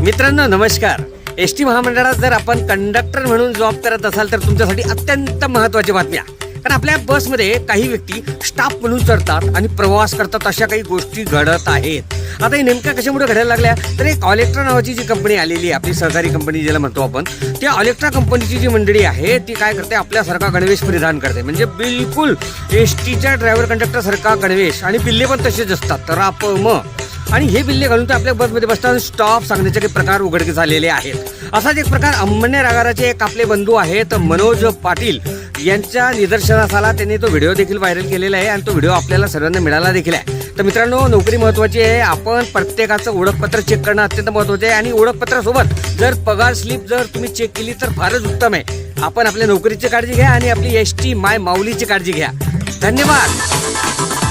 मित्रांनो नमस्कार. S T महामंडळात जर आपण कंडक्टर म्हणून जॉब करत असाल तर तुमच्यासाठी अत्यंत महत्वाची बातम्या कारण आपल्या बसमध्ये काही व्यक्ती स्टाफ म्हणून चढतात आणि प्रवास करतात अशा काही गोष्टी घडत आहेत. आता हे नेमक्या कशामुळे घडायला लागल्या? तर एक ऑलेक्ट्रा नावाची जी कंपनी आलेली आहे आपली सहकारी कंपनी ज्याला म्हणतो आपण त्या ऑलेक्ट्रा कंपनीची जी मंडळी आहे ती काय करते? आपल्यासारखा गणवेश परिधान करते. म्हणजे बिलकुल एस टीच्या ड्रायव्हर कंडक्टर सारखा गणवेश आणि बिल्ले पण तसेच असतात. तर आप मग आणि हे बिल्ले घालून ते आपल्या बसमध्ये बसताना स्टॉप सांगण्याचे काही प्रकार उघडकीस झालेले आहेत. असाच एक प्रकार अंमन्य रागाराचे एक आपले बंधू आहेत मनोज पाटील. यांच्या निदर्शनास आला त्यांनी तो व्हिडिओ देखील व्हायरल केलेला आहे आणि तो व्हिडिओ आपल्याला सर्वांना मिळाला देखील आहे. तर मित्रांनो नोकरी महत्वाची आहे. आपण प्रत्येकाचं ओळखपत्र चेक करणं अत्यंत महत्वाचं आहे आणि ओळखपत्रासोबत जर पगार स्लिप जर तुम्ही चेक केली तर फारच उत्तम आहे. आपण आपल्या नोकरीची काळजी घ्या आणि आपली एस टी माय माऊलीची काळजी घ्या. धन्यवाद!